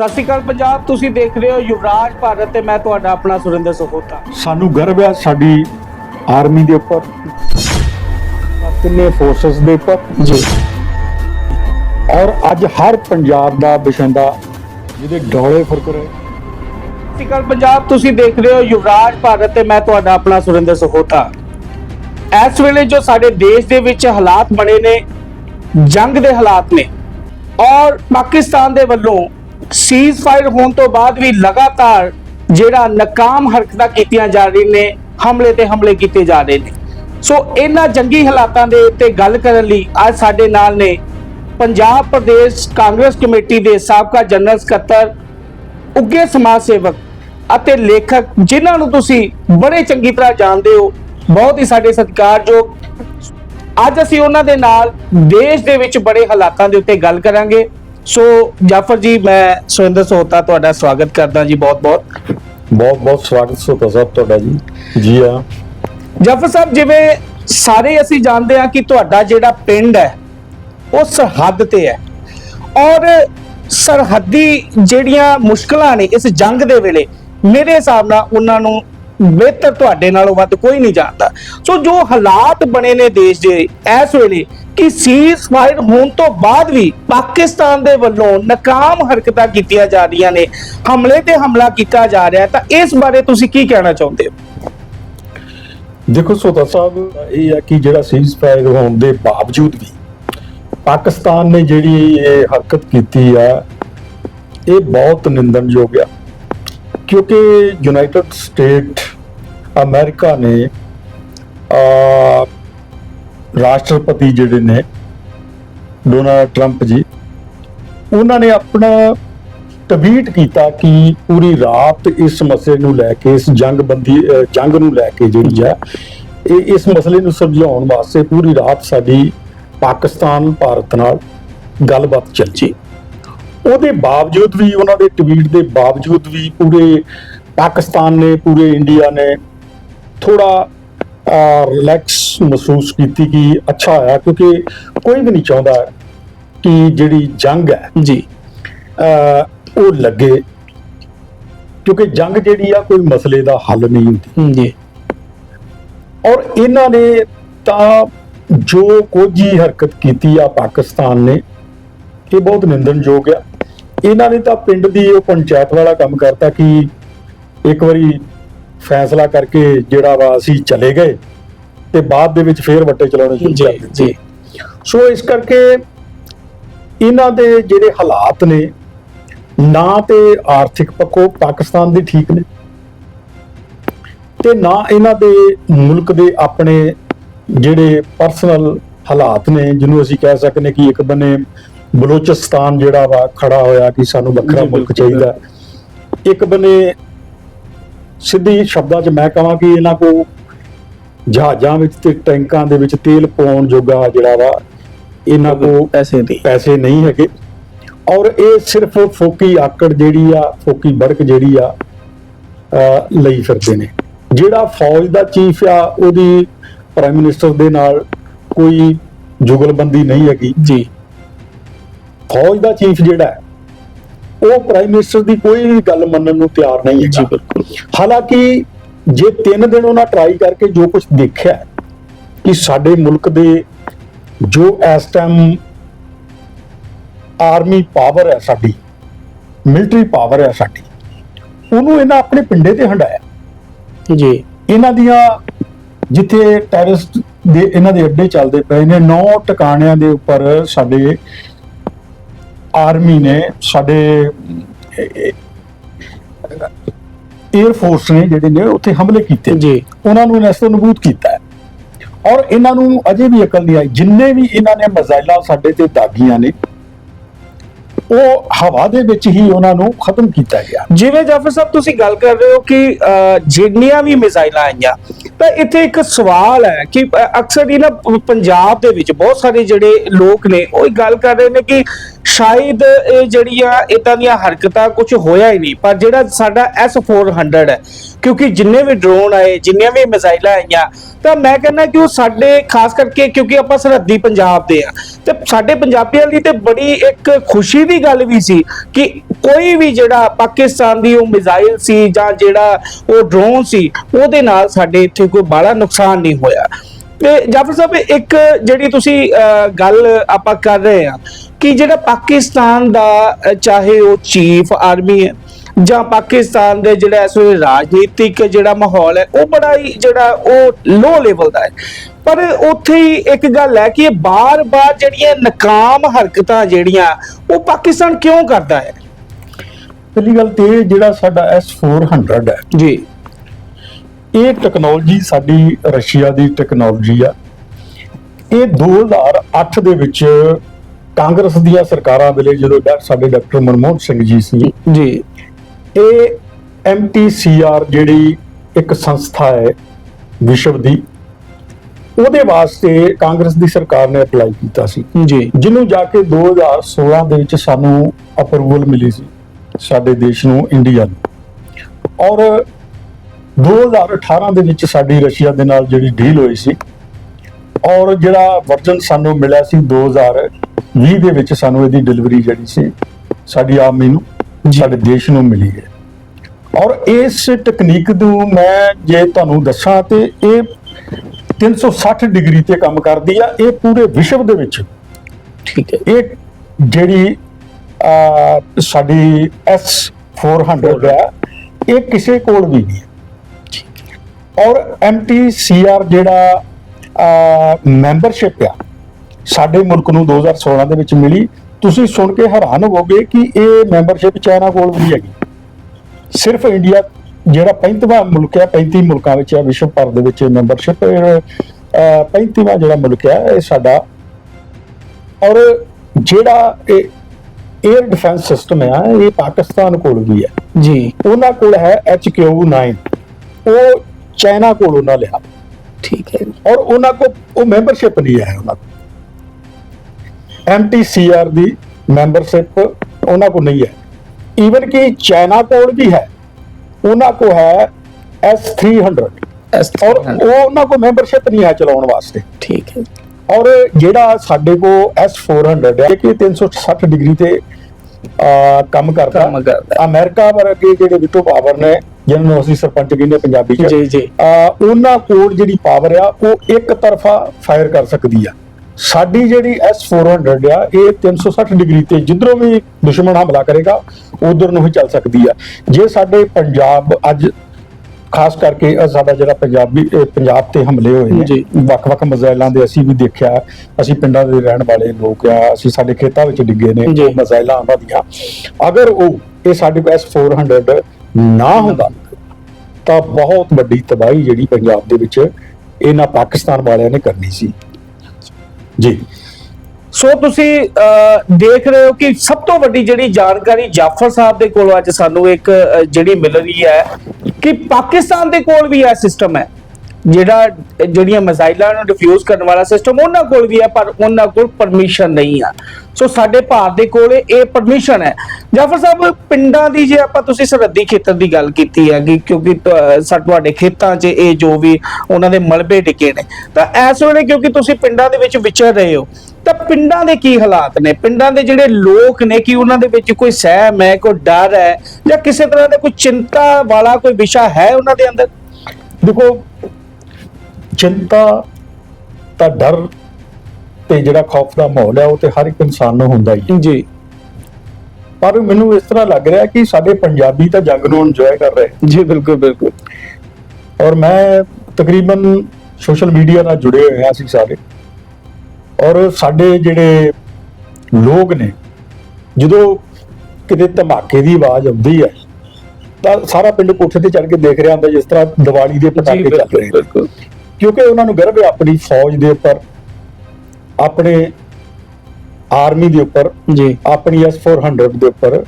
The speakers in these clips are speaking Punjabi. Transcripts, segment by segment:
ਸਤਿ ਸ਼੍ਰੀ ਅਕਾਲ ਪੰਜਾਬ ਤੁਸੀਂ ਦੇਖ ਰਹੇ ਹੋ ਯੁਵਰਾਜ ਭਾਰਤ ਤੇ ਮੈਂ ਤੁਹਾਡਾ ਆਪਣਾ ਸੁਰਿੰਦਰ ਸਹੋਤਾ। ਸਾਨੂੰ ਗਰਵ ਹੈ ਸਾਡੀ ਆਰਮੀ ਦੇ ਉੱਪਰ ਤਿੰਨੇ ਫੋਰਸਸ ਦੇ ਉੱਪਰ। ਜੀ। ਔਰ ਅੱਜ ਹਰ ਪੰਜਾਬ ਦਾ ਬਿਸ਼ੰਦਾ ਜਿਹਦੇ ਡੋਲੇ ਫੁਰਕ ਰਹੇ। ਸਤਿ ਸ਼੍ਰੀ ਅਕਾਲ ਪੰਜਾਬ ਤੁਸੀਂ ਦੇਖ ਰਹੇ ਹੋ ਯੁਵਰਾਜ ਭਾਰਤ ਤੇ ਮੈਂ ਤੁਹਾਡਾ ਆਪਣਾ ਸੁਰਿੰਦਰ ਸਹੋਤਾ। ਇਸ ਵੇਲੇ ਜੋ ਸਾਡੇ ਦੇਸ਼ ਦੇ ਵਿੱਚ ਹਾਲਾਤ ਬਣੇ ਨੇ ਜੰਗ ਦੇ ਹਾਲਾਤ ਨੇ ਔਰ ਪਾਕਿਸਤਾਨ ਦੇ ਵੱਲੋਂ ਸੀਜ਼ ਫਾਇਰ ਹੋਣ ਤੋਂ ਬਾਅਦ ਵੀ ਲਗਾਤਾਰ ਜਿਹੜਾ ਨਕਾਮ ਹਰਕਤਾਂ ਕੀਤੀਆਂ ਜਾ ਰਹੀਆਂ ਨੇ, ਹਮਲੇ ਤੇ ਹਮਲੇ ਕੀਤੇ ਜਾ ਰਹੇ ਨੇ। ਸੋ ਇਹਨਾਂ ਜੰਗੀ ਹਾਲਾਤਾਂ ਦੇ ਉੱਤੇ ਗੱਲ ਕਰਨ ਲਈ ਅੱਜ ਸਾਡੇ ਨਾਲ ਨੇ ਪੰਜਾਬ ਪ੍ਰਦੇਸ਼ ਕਾਂਗਰਸ ਕਮੇਟੀ ਦੇ ਸਾਬਕਾ ਜਨਰਲ ਸਕੱਤਰ ਉੱਗੇ ਸਮਾਜ ਸੇਵਕ ਅਤੇ ਲੇਖਕ, ਜਿਨ੍ਹਾਂ ਨੂੰ ਤੁਸੀਂ ਬੜੇ ਚੰਗੀ ਤਰ੍ਹਾਂ ਜਾਣਦੇ ਹੋ, ਬਹੁਤ ਹੀ ਸਾਡੇ ਸਤਿਕਾਰਯੋਗ। ਅੱਜ ਅਸੀਂ ਉਹਨਾਂ ਦੇ ਨਾਲ ਦੇਸ਼ ਦੇ ਵਿੱਚ ਬੜੇ ਹਾਲਾਤਾਂ ਦੇ ਉੱਤੇ ਗੱਲ ਕਰਾਂਗੇ। ਸੋ ਜਾਫਰ ਜੀ ਮੈਂ ਸੁਰਿੰਦਰ ਸੋਹਤਾ ਤੁਹਾਡਾ ਸਵਾਗਤ ਕਰਦਾ ਜੀ ਬਹੁਤ ਬਹੁਤ। ਬਹੁਤ ਬਹੁਤ ਸਵਾਗਤ ਸੋਤਾ ਸਾਹਿਬ ਤੁਹਾਡਾ ਜੀ। ਜੀ ਆ ਜਾਫਰ ਸਾਹਿਬ ਜਿਵੇਂ ਸਾਰੇ ਅਸੀਂ ਜਾਣਦੇ ਹਾਂ ਕਿ ਤੁਹਾਡਾ ਜਿਹੜਾ ਪਿੰਡ ਹੈ ਉਹ ਸਰਹੱਦ ਤੇ ਹੈ। ਔਰ ਸਰਹੱਦੀ ਜਿਹੜੀਆਂ ਮੁਸ਼ਕਲਾਂ ਨੇ ਇਸ ਜੰਗ ਦੇ ਵੇਲੇ ਮੇਰੇ ਹਿਸਾਬ ਨਾਲ ਉਹਨਾਂ ਨੂੰ ਬਿਹਤਰ ਤੁਹਾਡੇ ਨਾਲੋਂ ਵੱਧ ਕੋਈ ਨਹੀਂ ਜਾਣਦਾ। ਸੋ ਜੋ ਹਾਲਾਤ ਬਣੇ ਨੇ ਦੇਸ਼ ਦੇ ਇਸ ਵੇਲੇ ਕਿ ਸੀਜ਼ ਫਾਇਰ ਹੋਣ ਤੋਂ ਬਾਅਦ ਵੀ ਪਾਕਿਸਤਾਨ ਦੇ ਵੱਲੋਂ ਨਕਾਮ ਹਰਕਤਾਂ ਕੀਤੀਆਂ ਜਾ ਰਹੀਆਂ ਨੇ, ਹਮਲੇ ਤੇ ਹਮਲਾ ਕੀਤਾ ਜਾ ਰਿਹਾ ਤਾਂ ਇਸ ਬਾਰੇ ਤੁਸੀਂ ਕੀ ਕਹਿਣਾ ਚਾਹੁੰਦੇ ਹੋ? ਦੇਖੋ ਸੋਤਾ ਸਾਹਿਬ, ਇਹ ਹੈ ਕਿ ਜਿਹੜਾ ਸੀਜ਼ ਫਾਇਰ ਹੋਣ ਦੇ ਬਾਵਜੂਦ ਵੀ ਪਾਕਿਸਤਾਨ ਨੇ ਜਿਹੜੀ ਇਹ ਹਰਕਤ ਕੀਤੀ ਆ, ਇਹ ਬਹੁਤ ਨਿੰਦਣਯੋਗ ਆ। ਕਿਉਂਕਿ ਯੂਨਾਈਟਿਡ ਸਟੇਟ ਅਮਰੀਕਾ ਨੇ, ਆ, ਰਾਸ਼ਟਰਪਤੀ ਜਿਹੜੇ ਨੇ ਡੋਨਾਲਡ ਟਰੰਪ ਜੀ, ਉਹਨਾਂ ਨੇ ਆਪਣਾ ਟਵੀਟ ਕੀਤਾ ਕਿ ਪੂਰੀ ਰਾਤ ਇਸ ਮਸਲੇ ਨੂੰ ਲੈ ਕੇ, ਇਸ ਜੰਗਬੰਦੀ ਅਹ ਜੰਗ ਨੂੰ ਲੈ ਕੇ ਜਿਹੜੀ ਹੈ, ਇਹ ਇਸ ਮਸਲੇ ਨੂੰ ਸਮਝਾਉਣ ਵਾਸਤੇ ਪੂਰੀ ਰਾਤ ਸਾਡੀ ਪਾਕਿਸਤਾਨ, ਭਾਰਤ ਨਾਲ ਗੱਲਬਾਤ ਚੱਲੀ। ਉਹਦੇ ਬਾਵਜੂਦ ਵੀ ਉਹਨਾਂ ਦੇ ਟਵੀਟ ਦੇ ਬਾਵਜੂਦ ਵੀ ਪੂਰੇ ਪਾਕਿਸਤਾਨ ਨੇ ਪੂਰੇ ਇੰਡੀਆ ਨੇ ਥੋੜਾ ਰਿਲੈਕਸ ਮਹਿਸੂਸ ਕੀਤੀ ਕਿ ਅੱਛਾ ਹੋਇਆ ਕਿਉਂਕਿ ਕੋਈ ਵੀ ਨਹੀਂ ਚਾਹੁੰਦਾ ਕਿ ਜਿਹੜੀ ਜੰਗ ਹੈ ਜੀ। ਉਹ ਲੱਗੇ। ਕਿਉਂਕਿ ਜੰਗ ਜਿਹੜੀ ਆ ਕੋਈ ਮਸਲੇ ਦਾ ਹੱਲ ਨਹੀਂ ਹੁੰਦੀ। ਜੀ। ਔਰ ਇਹਨਾਂ ਨੇ ਤਾਂ ਜੋ ਕੁਝ ਹਰਕਤ ਕੀਤੀ ਆ ਪਾਕਿਸਤਾਨ ਨੇ ਇਹ ਬਹੁਤ ਨਿੰਦਣਯੋਗ ਆ। ਇਹਨਾਂ ਨੇ ਤਾਂ ਪਿੰਡ ਦੀ ਉਹ ਪੰਚਾਇਤ ਵਾਲਾ ਕੰਮ ਕਰਤਾ ਕਿ ਇੱਕ ਵਾਰੀ ਫੈਸਲਾ ਕਰਕੇ ਜਿਹੜਾ ਵਾ ਅਸੀਂ ਚਲੇ ਗਏ ਤੇ ਬਾਅਦ ਦੇ ਵਿੱਚ ਫੇਰ ਵੱਟੇ ਚਲਾਉਣੇ ਸ਼ੁਰੂ ਕਰ ਦਿੱਤੇ। ਜੀ। ਸੋ ਇਸ ਕਰਕੇ ਇਹਨਾਂ ਦੇ ਜਿਹੜੇ ਹਾਲਾਤ ਨੇ ਨਾ ਤੇ ਆਰਥਿਕ ਪੱਖੋਂ ਪਾਕਿਸਤਾਨ ਦੇ ਠੀਕ ਨੇ ਤੇ ਨਾ ਇਹਨਾਂ ਦੇ ਮੁਲਕ ਦੇ ਆਪਣੇ ਜਿਹੜੇ ਪਰਸਨਲ ਹਾਲਾਤ ਨੇ ਜਿਹਨੂੰ ਅਸੀਂ ਕਹਿ ਸਕਨੇ ਕਿ ਇੱਕ ਬੰਨੇ ਬਲੋਚਿਸਤਾਨ ਜਿਹੜਾ ਵਾ ਖੜਾ ਹੋਇਆ ਕਿ ਸਾਨੂੰ ਵੱਖਰਾ ਮੁਲਕ। ਚਾਹੀਦਾ। ਇੱਕ ਬੰਨੇ ਸਿੱਧੀ ਸ਼ਬਦਾਂ 'ਚ ਮੈਂ ਕਹਾਂ ਕਿ ਇਹਨਾਂ ਕੋ ਜਹਾਜ਼ਾਂ ਵਿੱਚ ਤੇ ਟੈਂਕਾਂ ਦੇ ਵਿੱਚ ਤੇਲ ਪਾਉਣ ਜੋਗਾ ਜਿਹੜਾ ਵਾ ਇਹਨਾਂ ਕੋ ਪੈਸੇ ਦੀ ਪੈਸੇ ਨਹੀਂ ਹੈਗੇ। ਔਰ ਇਹ ਸਿਰਫ ਫੋਕੀ ਆਕੜ ਜਿਹੜੀ ਆ ਫੋਕੀ ਬੜਕ ਜਿਹੜੀ ਆ ਲਈ ਫਿਰਦੇ ਨੇ। ਜਿਹੜਾ ਫੌਜ ਦਾ ਚੀਫ ਆ ਉਹਦੀ ਪ੍ਰਾਈਮ ਮਿਨਿਸਟਰ ਦੇ ਨਾਲ ਕੋਈ ਜੁਗਲਬੰਦੀ ਨਹੀਂ ਹੈਗੀ। ਜੀ। ਫੌਜ ਦਾ ਚੀਫ ਜਿਹੜਾ ਹੈ, ਉਹ ਪ੍ਰਾਈਮ ਮਿਨਿਸਟਰ ਦੀ ਕੋਈ ਵੀ ਗੱਲ ਮੰਨਣ ਨੂੰ ਤਿਆਰ ਨਹੀਂ ਜੀ ਹੈਗਾ ਬਿਲਕੁਲ। ਹਾਲਾਂਕਿ ਜੇ ਤਿੰਨ ਦਿਨ ਉਹਨਾਂ ਟਰਾਈ ਕਰਕੇ ਜੋ ਕੁਝ ਦੇਖਿਆ ਹੈ ਕਿ ਸਾਡੇ ਮੁਲਕ ਦੇ ਜੋ ਇਸ ਟਾਈਮ ਆਰਮੀ ਪਾਵਰ ਹੈ ਸਾਡੀ ਮਿਲਟਰੀ ਪਾਵਰ ਹੈ ਸਾਡੀ ਉਹਨੂੰ ਇਹਨਾਂ ਆਪਣੇ ਪਿੰਡੇ ਤੇ ਹੰਡਾਇਆ। ਜੀ। ਇਹਨਾਂ ਦੀਆਂ ਜਿੱਥੇ ਟੈਰਰਿਸਟ ਦੇ ਇਹਨਾਂ ਦੇ ਅੱਡੇ ਚੱਲਦੇ ਪਏ ਨੇ ਨੌ ਟਿਕਾਣਿਆਂ ਦੇ ਉੱਪਰ ਸਾਡੇ ਆਰਮੀ ਨੇ ਸਾਡੇ 에ਅਰ ਫੋਰਸ ਨੇ ਜਿਹੜੇ ਨੇ ਉੱਥੇ ਹਮਲੇ ਕੀਤੇ। ਜੀ। ਉਹਨਾਂ ਨੂੰ ਨਸਤੋ ਨਬੂਦ ਕੀਤਾ ਔਰ ਇਹਨਾਂ ਨੂੰ ਅਜੇ ਵੀ ਅਕਲ ਨਹੀਂ ਆਈ। ਜਿੰਨੇ ਵੀ ਇਹਨਾਂ ਨੇ ਮਜ਼ਾਇਲਾਂ ਸਾਡੇ ਤੇ ਦਾਗੀਆਂ ਨੇ ਉਹ ਹਵਾ ਦੇ ਵਿੱਚ ਹੀ ਉਹਨਾਂ ਨੂੰ ਖਤਮ ਕੀਤਾ ਗਿਆ। ਜਿਵੇਂ ਜਾਫਰ ਸਾਹਿਬ ਤੁਸੀਂ ਗੱਲ ਕਰ ਰਹੇ ਹੋ ਕਿ ਜਿੰਨੀਆਂ ਵੀ ਮਿਜ਼ਾਈਲਾਂ ਆਈਆਂ ਤਾਂ ਇੱਥੇ ਇੱਕ ਸਵਾਲ ਹੈ ਕਿ ਅਕਸਰ ਹੀ ਨਾ ਪ- ਪੰਜਾਬ ਦੇ ਵਿੱਚ ਬਹੁਤ ਸਾਰੇ ਜਿਹੜੇ ਲੋਕ ਨੇ ਉਹ ਗੱਲ ਕਰ ਰਹੇ ਨੇ ਕਿ ਸ਼ਾਇਦ ਇਹ ਜਿਹੜੀਆਂ ਇਦਾਂ ਦੀਆਂ ਹਰਕਤਾਂ ਕੁਝ ਹੋਇਆ ਹੀ ਨਹੀਂ ਪਰ ਜਿਹੜਾ ਸਾਡਾ S400 ਹੈ ਕਿਉਂਕਿ ਜਿੰਨੇ ਵੀ ਡਰੋਨ ਆਏ ਜਿੰਨੀਆਂ ਵੀ ਮਿਜ਼ਾਈਲਾਂ ਆਈਆਂ ਤਾਂ ਮੈਂ ਕਹਿੰਦਾ ਕਿ ਉਹ ਸਾਡੇ ਖਾਸ ਕਰਕੇ ਕਿਉਂਕਿ ਆਪਾਂ ਸਰਹੱਦੀ ਪੰਜਾਬ ਦੇ ਆ ਤੇ ਸਾਡੇ ਪੰਜਾਬੀਆਂ ਲਈ ਤੇ ਬੜੀ ਇੱਕ ਖੁਸ਼ੀ ਦੀ ਗੱਲ ਵੀ ਸੀ ਕਿ ਕੋਈ ਵੀ ਜਿਹੜਾ ਪਾਕਿਸਤਾਨ ਦੀ ਉਹ ਮਿਜ਼ਾਈਲ ਸੀ ਜਾਂ ਜਿਹੜਾ ਉਹ ਡਰੋਨ ਸੀ ਉਹਦੇ ਨਾਲ ਸਾਡੇ ਇੱਥੇ ਕੋਈ ਬਾਹਲਾ ਨੁਕਸਾਨ ਨਹੀਂ ਹੋਇਆ। ਤੇ ਜਾਫਰ ਸਾਹਿਬ ਇੱਕ ਜਿਹੜੀ ਤੁਸੀਂ ਅਹ, ਗੱਲ ਆਪਾਂ ਕਰ ਰਹੇ ਆ ਕਿ ਜਿਹੜਾ ਪਾਕਿਸਤਾਨ ਦਾ ਚਾਹੇ ਉਹ ਚੀਫ ਆਰਮੀ ਹੈ ਜਾਂ ਪਾਕਿਸਤਾਨ ਦੇ ਜਿਹੜਾ ਇਸ ਵੇਲੇ ਰਾਜਨੀਤਿਕ ਜਿਹੜਾ ਮਾਹੌਲ ਹੈ ਉਹ ਬੜਾ ਹੀ ਜਿਹੜਾ ਉਹ ਲੋ ਲੈਵਲ ਦਾ ਹੈ। ਪਰ ਉੱਥੇ ਹੀ ਇੱਕ ਗੱਲ ਹੈ ਕਿ ਇਹ ਬਾਰ-ਬਾਰ ਜਿਹੜੀਆਂ ਨਕਾਮ ਹਰਕਤਾਂ ਜਿਹੜੀਆਂ ਉਹ ਪਾਕਿਸਤਾਨ ਕਿਉਂ ਕਰਦਾ ਹੈ? ਪਹਿਲੀ ਗੱਲ ਤੇ ਜਿਹੜਾ ਸਾਡਾ S400 ਹੈ ਜੀ। ਇਹ ਟੈਕਨੋਲੋਜੀ ਸਾਡੀ ਰਸ਼ੀਆ ਦੀ ਟੈਕਨੋਲੋਜੀ ਆ। ਇਹ 2008 ਦੇ ਵਿੱਚ ਕਾਂਗਰਸ ਦੀਆਂ ਸਰਕਾਰਾਂ ਵੇਲੇ ਜਦੋਂ ਸਾਡੇ ਡਾਕਟਰ ਮਨਮੋਹਨ ਸਿੰਘ ਜੀ ਸੀ ਜੀ। ਇਹ MTCR ਜਿਹੜੀ ਇੱਕ ਸੰਸਥਾ ਹੈ ਵਿਸ਼ਵ ਦੀ ਉਹਦੇ ਵਾਸਤੇ ਕਾਂਗਰਸ ਦੀ ਸਰਕਾਰ ਨੇ ਅਪਲਾਈ ਕੀਤਾ ਸੀ। ਜੀ। ਜਿਹਨੂੰ ਜਾ ਕੇ 2016 ਦੇ ਵਿੱਚ ਸਾਨੂੰ ਅਪਰੂਵਲ ਮਿਲੀ ਸੀ ਸਾਡੇ ਦੇਸ਼ ਨੂੰ ਇੰਡੀਆ ਨੂੰ। ਔਰ 2018 ਦੇ ਵਿੱਚ ਸਾਡੀ ਰਸ਼ੀਆ ਦੇ ਨਾਲ ਜਿਹੜੀ ਡੀਲ ਹੋਈ ਸੀ ਔਰ ਜਿਹੜਾ ਵਰਜਨ ਸਾਨੂੰ ਮਿਲਿਆ ਸੀ 2020 ਦੇ ਵਿੱਚ ਸਾਨੂੰ ਇਹਦੀ ਡਿਲੀਵਰੀ ਜਿਹੜੀ ਸੀ ਸਾਡੀ ਆਰਮੀ ਨੂੰ ਸਾਡੇ ਦੇਸ਼ ਨੂੰ ਮਿਲੀ ਹੈ। ਔਰ ਇਸ ਟੈਕਨੀਕ ਨੂੰ ਮੈਂ ਜੇ ਤੁਹਾਨੂੰ ਦੱਸਾਂ ਤੇ ਇਹ 360 ਡਿਗਰੀ ਤੇ ਕੰਮ ਕਰਦੀ ਆ ਇਹ ਪੂਰੇ ਵਿਸ਼ਵ ਦੇ ਵਿੱਚ। ਠੀਕ ਹੈ। ਇਹ ਜਿਹੜੀ ਸਾਡੀ S400 ਹੈ ਇਹ ਕਿਸੇ ਕੋਲ ਵੀ ਨਹੀਂ ਔਰ MTCR ਜਿਹੜਾ ਮੈਂਬਰਸ਼ਿਪ ਆ। ਸਾਡੇ ਮੁਲਕ ਨੂੰ 2016 ਦੇ ਵਿੱਚ ਮਿਲੀ। ਤੁਸੀਂ ਸੁਣ ਕੇ ਹੈਰਾਨ ਹੋਵੋਗੇ ਕਿ ਇਹ ਮੈਂਬਰਸ਼ਿਪ ਚਾਈਨਾ ਕੋਲ ਵੀ ਹੈਗੀ। ਸਿਰਫ ਇੰਡੀਆ ਜਿਹੜਾ 35ਵਾਂ ਮੁਲਕ ਹੈ 35 ਮੁਲਕਾਂ ਵਿੱਚ ਹੈ ਵਿਸ਼ਵ ਭਰ ਦੇ ਵਿੱਚ ਮੈਂਬਰਸ਼ਿਪ 35ਵਾਂ ਜਿਹੜਾ ਮੁਲਕ ਹੈ ਇਹ ਸਾਡਾ। ਔਰ ਜਿਹੜਾ ਇਹ 에ਅਰ ਡਿਫੈਂਸ ਸਿਸਟਮ ਹੈ ਇਹ ਪਾਕਿਸਤਾਨ ਕੋਲ ਵੀ ਹੈ ਜੀ। ਉਹਨਾਂ ਕੋਲ ਹੈ HQ9 ਉਹ ਚਾਈਨਾ ਕੋਲ ਉਹਨਾਂ ਲਿਆ। ਠੀਕ ਹੈ ਔਰ ਉਹਨਾਂ ਕੋ ਉਹ ਮੈਂਬਰਸ਼ਿਪ ਨਹੀਂ ਹੈ ਉਹਨਾਂ ਕੋਲ। MTCR ਦੀ ਮੈਂਬਰਸ਼ਿਪ ਉਹਨਾਂ ਕੋਲ ਨਹੀਂ ਹੈ। ਈਵਨ ਕਿ ਚਾਈਨਾ ਕੋਲ ਵੀ ਹੈ ਉਹਨਾਂ ਕੋ ਹੈ S300 ਔਰ ਉਹ ਉਹਨਾਂ ਕੋ ਮੈਂਬਰਸ਼ਿਪ ਨਹੀਂ ਹੈ ਚਲਾਉਣ ਵਾਸਤੇ। ਠੀਕ ਹੈ ਔਰ ਜਿਹੜਾ ਸਾਡੇ ਕੋ S400 ਹੈ ਕਿ 360 ਡਿਗਰੀ ਤੇ ਕੰਮ ਕਰਦਾ। ਅਮਰੀਕਾ ਵਰਗੇ ਜਿਹੜੇ ਵਿਟੋ ਪਾਵਰ ਨੇ ਜਿਹਨਾਂ ਨੂੰ ਅਸੀਂ ਸਰਪੰਚ ਕਹਿੰਦੇ ਪੰਜਾਬੀ ਚ ਜੀ, ਜੀ। ਅਹ, ਉਹਨਾਂ ਕੋਲ ਜਿਹੜੀ ਪਾਵਰ ਆ ਉਹ ਇੱਕ ਤਰਫਾ ਫਾਇਰ ਕਰ ਸਕਦੀ ਆ ਸਾਡੀ ਜਿਹੜੀ S400 ਆ ਇਹ 360 ਡਿਗਰੀ ਤੇ ਜਿੱਧਰੋਂ ਵੀ ਦੁਸ਼ਮਣ ਹਮਲਾ ਕਰੇਗਾ ਉਧਰ ਨੂੰ ਹੀ ਚੱਲ ਸਕਦੀ ਆ ਜੇ ਸਾਡੇ ਪੰਜਾਬ ਅੱਜ ਖਾਸ ਕਰਕੇ ਸਾਡਾ ਜਿਹੜਾ ਪੰਜਾਬੀ ਪੰਜਾਬ ਤੇ ਹਮਲੇ ਹੋਏ ਨੇ। ਵੱਖ-ਵੱਖ ਮਜ਼ਾਇਲਾਂ ਦੇ ਅਸੀਂ ਵੀ ਦੇਖਿਆ ਅਸੀਂ ਪਿੰਡਾਂ ਦੇ ਰਹਿਣ ਵਾਲੇ ਲੋਕ ਆ ਅਸੀਂ ਸਾਡੇ ਖੇਤਾਂ ਵਿੱਚ ਡਿੱਗੇ ਨੇ ਮਜ਼ਾਇਲਾਂ ਉਹਨਾਂ ਦੀਆਂ ਅਗਰ ਉਹ ਇਹ ਸਾਡੇ ਕੋਲ S400 ਨਾ ਹੁੰਦਾ ਤਾਂ ਬਹੁਤ ਵੱਡੀ ਤਬਾਹੀ ਜਿਹੜੀ ਪੰਜਾਬ ਦੇ ਵਿੱਚ ਇਹਨਾਂ ਪਾਕਿਸਤਾਨ ਵਾਲਿਆਂ ਨੇ ਕਰਨੀ ਸੀ। ਜੀ। ਸੋ ਤੁਸੀਂ ਅਹ, ਦੇਖ ਰਹੇ ਹੋ ਕਿ ਸਭ ਤੋਂ ਵੱਡੀ ਜਿਹੜੀ ਜਾਣਕਾਰੀ ਜਾਫਰ ਸਾਹਿਬ ਦੇ ਕੋਲੋਂ ਅੱਜ ਸਾਨੂੰ ਇੱਕ ਜਿਹੜੀ ਮਿਲ ਰਹੀ ਹੈ ਕਿ ਪਾਕਿਸਤਾਨ ਦੇ ਕੋਲ ਵੀ ਇਹ ਸਿਸਟਮ ਹੈ। ਜਿਹੜਾ ਜਿਹੜੀਆਂ ਮਿਜ਼ਾਈਲਾਂ ਨੂੰ ਡਿਫਿਊਜ਼ ਕਰਨ ਵਾਲਾ ਸਿਸਟਮ ਉਹਨਾਂ ਕੋਲ ਵੀ ਹੈ, ਪਰ ਉਹਨਾਂ ਕੋਲ ਪਰਮਿਸ਼ਨ ਨਹੀਂ ਆ। ਸੋ ਸਾਡੇ ਭਾਰਤ ਦੇ ਕੋਲ ਇਹ ਪਰਮਿਸ਼ਨ ਹੈ। ਜਾਫਰ ਸਾਹਿਬ, ਪਿੰਡਾਂ ਦੀ ਜੇ ਆਪਾਂ ਤੁਸੀਂ ਸਰਹੱਦੀ ਖੇਤਰ ਦੀ ਗੱਲ ਕੀਤੀ ਹੈ ਕਿ ਕਿਉਂਕਿ ਤੁਹਾਡੇ ਖੇਤਾਂ 'ਚ ਇਹ ਜੋ ਵੀ ਉਹਨਾਂ ਦੇ ਮਲਬੇ ਡਿੱਗੇ ਨੇ, ਤਾਂ ਇਸ ਵੇਲੇ ਕਿਉਂਕਿ ਤੁਸੀਂ ਪਿੰਡਾਂ ਦੇ ਵਿੱਚ ਵਿਚਰ ਰਹੇ ਹੋ, ਤਾਂ ਪਿੰਡਾਂ ਦੇ ਕੀ ਹਾਲਾਤ ਨੇ? ਪਿੰਡਾਂ ਦੇ ਜਿਹੜੇ ਲੋਕ ਨੇ, ਕਿ ਉਹਨਾਂ ਦੇ ਵਿੱਚ ਕੋਈ ਸਹਿਮ ਹੈ, ਕੋਈ ਡਰ ਹੈ, ਜਾਂ ਕਿਸੇ ਤਰ੍ਹਾਂ ਦਾ ਕੋਈ ਚਿੰਤਾ ਵਾਲਾ ਕੋਈ ਵਿਸ਼ਾ ਹੈ ਉਹਨਾਂ ਦੇ ਅੰਦਰ? ਦੇਖੋ ਚਿੰਤਾ ਤਾਂ ਡਰ ਤੇ ਜਿਹੜਾ ਖੌਫ ਦਾ ਮਾਹੌਲ ਹੈ ਉਹ ਤੇ ਹਰ ਇੱਕ ਇਨਸਾਨ ਨੂੰ ਹੁੰਦਾ ਹੀ ਜੀ। ਪਰ ਮੈਨੂੰ ਇਸ ਤਰ੍ਹਾਂ ਲੱਗ ਰਿਹਾ ਕਿ ਸਾਡੇ ਪੰਜਾਬੀ ਤਾਂ ਜੰਗ ਨੂੰ ਇੰਜੋਏ ਕਰ ਰਹੇ ਜੀ ਬਿਲਕੁਲ ਬਿਲਕੁਲ। ਔਰ ਮੈਂ ਤਕਰੀਬਨ ਸੋਸ਼ਲ ਮੀਡੀਆ ਨਾਲ ਜੁੜੇ ਹੋਏ ਹਾਂ ਅਸੀਂ ਸਾਰੇ। ਔਰ ਸਾਡੇ ਜਿਹੜੇ ਲੋਕ ਨੇ ਜਦੋਂ ਕਿਤੇ ਧਮਾਕੇ ਦੀ ਆਵਾਜ਼ ਆਉਂਦੀ ਹੈ ਤਾਂ ਸਾਰਾ ਪਿੰਡ ਕੋਠੇ ਤੇ ਚੜ ਕੇ ਦੇਖ ਰਿਹਾ ਹੁੰਦਾ ਜਿਸ ਤਰ੍ਹਾਂ ਦੀਵਾਲੀ ਦੇ ਪਟਾਕੇ ਚੱਲ ਰਹੇ ਨੇ। ਬਿਲਕੁਲ। ਕਿਉਂਕਿ ਉਹਨਾਂ ਨੂੰ ਗਰਵ ਹੈ ਆਪਣੀ ਫੌਜ ਦੇ ਉੱਪਰ ਆਪਣੇ ਆਰਮੀ ਦੇ ਉੱਪਰ ਜੀ। ਆਪਣੀ S400 ਦੇ ਉੱਪਰ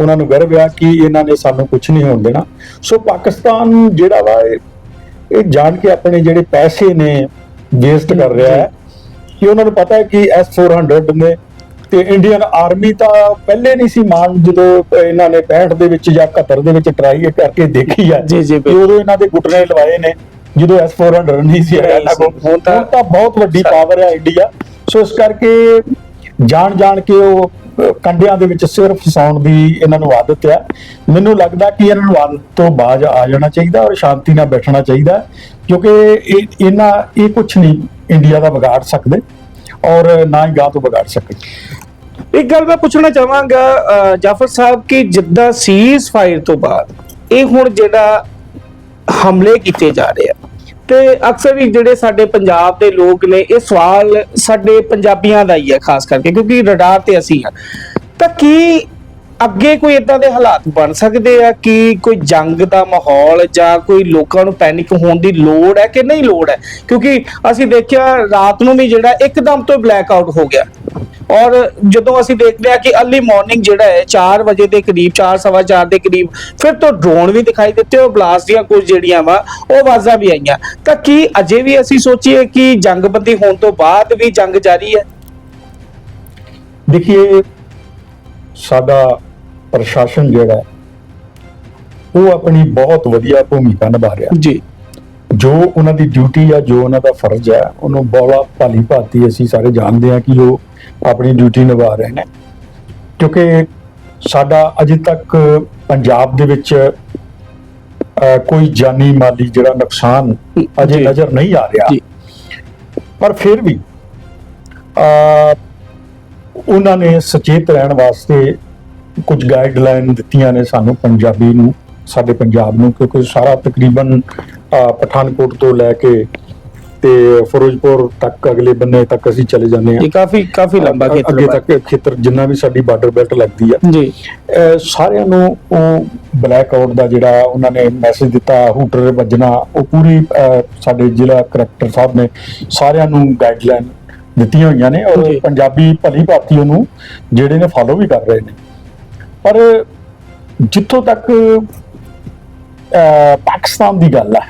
ਉਹਨਾਂ ਨੂੰ ਗਰਵ ਆ ਕਿ ਇਹਨਾਂ ਨੇ ਸਾਨੂੰ ਕੁਝ ਨਹੀਂ ਹੋਣ ਦੇਣਾ। ਸੋ ਪਾਕਿਸਤਾਨ ਜਿਹੜਾ ਵਾ ਇਹ- ਜਾਣ ਕੇ ਆਪਣੇ ਜਿਹੜੇ ਪੈਸੇ ਨੇ ਵੇਸਟ ਕਰ ਰਿਹਾ ਹੈ ਕਿ ਉਹਨਾਂ ਨੂੰ ਪਤਾ ਹੈ ਕਿ S400 ਨੇ ਤੇ ਇੰਡੀਅਨ ਆਰਮੀ ਤਾਂ ਪਹਿਲੇ ਨਹੀਂ ਸੀ ਮਾਨ ਜਦੋਂ ਇਹਨਾਂ ਨੇ 65 ਦੇ ਵਿੱਚ ਜਾਂ 71 ਦੇ ਵਿੱਚ ਟਰਾਈ ਕਰਕੇ ਦੇਖੀ ਆ ਜੀ, ਜੀ, ਉਦੋਂ ਇਹਨਾਂ ਦੇ ਗੁੱਟਨੇ ਲਵਾਏ ਨੇ। ਜਦੋਂ S400 ਨਹੀਂ ਸੀ ਹੈਗਾ ਇਹਨਾਂ ਕੋਲ। ਹੁਣ ਤਾਂ- ਤਾਂ ਬਹੁਤ ਵੱਡੀ ਪਾਵਰ ਹੈ ਇੰਡੀਆ। ਸੋ ਇਸ ਕਰਕੇ ਜਾਣ ਜਾਣ ਕੇ ਉਹ ਕੰਡਿਆਂ ਦੇ ਵਿੱਚ ਸਿਰ ਫਸਾਉਣ ਦੀ ਇਹਨਾਂ ਨੂੰ ਆਦਤ ਹੈ ਮੈਨੂੰ ਲੱਗਦਾ ਕਿ ਇਹਨਾਂ ਨੂੰ ਆਦਤ ਤੋਂ ਬਾਜ ਆ ਜਾਣਾ ਚਾਹੀਦਾ ਔਰ ਸ਼ਾਂਤੀ ਨਾਲ ਬੈਠਣਾ ਚਾਹੀਦਾ ਕਿਉਂਕਿ ਇਹ ਇਹਨਾਂ ਇਹ ਕੁਝ ਨਹੀਂ ਇੰਡੀਆ ਦਾ ਵਿਗਾੜ ਸਕਦੇ ਔਰ ਨਾ ਹੀ ਗਾਂ ਤੋਂ ਵਿਗਾੜ ਸਕਦੇ। ਇੱਕ ਗੱਲ ਮੈਂ ਪੁੱਛਣਾ ਚਾਹਾਂਗਾ ਜਾਫਰ ਸਾਹਿਬ ਕਿ ਜਿੱਦਾਂ ਸੀਜ਼ ਫਾਇਰ ਤੋਂ ਬਾਅਦ ਇਹ ਹੁਣ ਜਿਹੜਾ ਹਮਲੇ ਕੀਤੇ ਜਾ ਰਹੇ ਆ ਤੇ ਅਕਸਰ ਹੀ ਜਿਹੜੇ ਸਾਡੇ ਪੰਜਾਬ ਦੇ ਲੋਕ ਨੇ, ਇਹ ਸਵਾਲ ਸਾਡੇ ਪੰਜਾਬੀਆਂ ਦਾ ਹੀ ਹੈ, ਖਾਸ ਕਰਕੇ, ਕਿਉਂਕਿ ਰਡਾਰ ਤੇ ਅਸੀਂ ਹਾਂ। ਤਾਂ ਕੀ ਅੱਗੇ ਕੋਈ ਇਦਾਂ ਦੇ ਹਾਲਾਤ ਬਣ ਸਕਦੇ ਆ ਕਿ ਕੋਈ ਜੰਗ ਦਾ ਮਾਹੌਲ ਜਾਂ ਕੋਈ ਲੋਕਾਂ ਨੂੰ ਪੈਨਿਕ ਹੋਣ ਦੀ ਲੋੜ ਹੈ ਕਿ ਨਹੀਂ ਲੋੜ ਹੈ? ਕਿਉਂਕਿ ਅਸੀਂ ਦੇਖਿਆ ਰਾਤ ਨੂੰ ਵੀ ਜਿਹੜਾ ਇੱਕਦਮ ਤੋਂ ਬਲੈਕ ਆਊਟ ਹੋ ਗਿਆ। ਔਰ ਜਦੋਂ ਅਸੀਂ ਦੇਖਦੇ ਆ ਕਿ अर्ਲੀ ਮਾਰਨਿੰਗ ਜਿਹੜਾ ਹੈ 4 ਵਜੇ ਦੇ ਕਰੀਬ 4:15 ਦੇ ਕਰੀਬ ਫਿਰ ਤੋਂ ਡਰੋਨ ਵੀ ਦਿਖਾਈ ਦਿੱਤੇ ਔਰ ਬਲਾਸਟ ਦੀਆਂ ਕੁਝ ਜਿਹੜੀਆਂ ਵਾ ਉਹ ਆਵਾਜ਼ਾਂ ਵੀ ਆਈਆਂ। ਤਾਂ ਕੀ ਅਜੇ ਵੀ ਅਸੀਂ ਸੋਚੀਏ ਕਿ ਜੰਗਬੰਦੀ ਹੋਣ ਤੋਂ ਬਾਅਦ ਵੀ ਜੰਗ ਜਾਰੀ ਹੈ? ਦੇਖਿਏ ਸਾਡਾ ਪ੍ਰਸ਼ਾਸਨ ਜਿਹੜਾ ਉਹ ਆਪਣੀ ਬਹੁਤ ਵਧੀਆ ਭੂਮਿਕਾ ਨਿਭਾ ਰਿਹਾ। ਜੀ। ਜੋ ਉਹਨਾਂ ਦੀ ਡਿਊਟੀ ਆ ਜੋ ਉਹਨਾਂ ਦਾ ਫਰਜ਼ ਹੈ ਉਹਨੂੰ ਬੋਲਾ ਭਾਲੀ ਭਾਤੀ ਅਸੀਂ ਸਾਰੇ ਜਾਣਦੇ ਹਾਂ ਕਿ ਉਹ ਆਪਣੀ ਡਿਊਟੀ ਨਿਭਾ ਰਹੇ ਨੇ। ਕਿਉਂਕਿ ਸਾਡਾ ਅਜੇ ਤੱਕ ਪੰਜਾਬ ਦੇ ਵਿੱਚ ਕੋਈ ਜਾਨੀ ਮਾਲੀ ਜਿਹੜਾ ਨੁਕਸਾਨ ਅਜੇ। ਨਜ਼ਰ ਨਹੀਂ ਆ ਰਿਹਾ। ਪਰ ਫਿਰ ਵੀ ਉਹਨਾਂ ਨੇ ਸੁਚੇਤ ਰਹਿਣ ਵਾਸਤੇ ਕੁਝ ਗਾਈਡਲਾਈਨ ਦਿੱਤੀਆਂ ਨੇ ਸਾਨੂੰ ਪੰਜਾਬੀ ਨੂੰ। ਸਾਡੇ ਪੰਜਾਬ ਨੂੰ ਕਿਉਂਕਿ ਸਾਰਾ ਤਕਰੀਬਨ ਪਠਾਨਕੋਟ ਤੋਂ ਲੈ ਕੇ ਤੇ ਫਿਰੋਜ਼ਪੁਰ ਤੱਕ ਅਗਲੇ ਬੰਨੇ ਤੱਕ ਅਸੀਂ ਚਲੇ ਜਾਂਦੇ ਹਾਂ ਇਹ ਕਾਫੀ ਕਾਫੀ ਲੰਬਾ ਖੇਤਰ ਅੱਗੇ। ਤੱਕ ਖੇਤਰ ਜਿੰਨਾ ਵੀ ਸਾਡੀ ਬਾਰਡਰ ਬੈਲਟ ਲੱਗਦੀ ਆ ਜੀ ਸਾਰਿਆਂ ਨੂੰ ਉਹ ਬਲੈਕ ਆਊਟ ਦਾ ਜਿਹੜਾ ਉਹਨਾਂ ਨੇ ਮੈਸੇਜ ਦਿੱਤਾ ਹੂਟਰ ਵੱਜਣਾ ਉਹ ਪੂਰੀ ਸਾਡੇ ਜ਼ਿਲ੍ਹਾ ਕਰੈਕਟਰ ਸਾਹਿਬ ਨੇ ਸਾਰਿਆਂ ਨੂੰ ਗਾਈਡਲਾਈਨ ਦਿੱਤੀਆਂ ਹੋਈਆਂ ਨੇ ਔਰ। ਪੰਜਾਬੀ ਭਲੀ ਭਾਂਤੀ ਉਹਨੂੰ ਜਿਹੜੇ ਨੇ ਫਾਲੋ ਵੀ ਕਰ ਰਹੇ ਨੇ ਪਰ ਜਿੱਥੋਂ ਤੱਕ ਪਾਕਿਸਤਾਨ ਦੀ ਗੱਲ ਹੈ।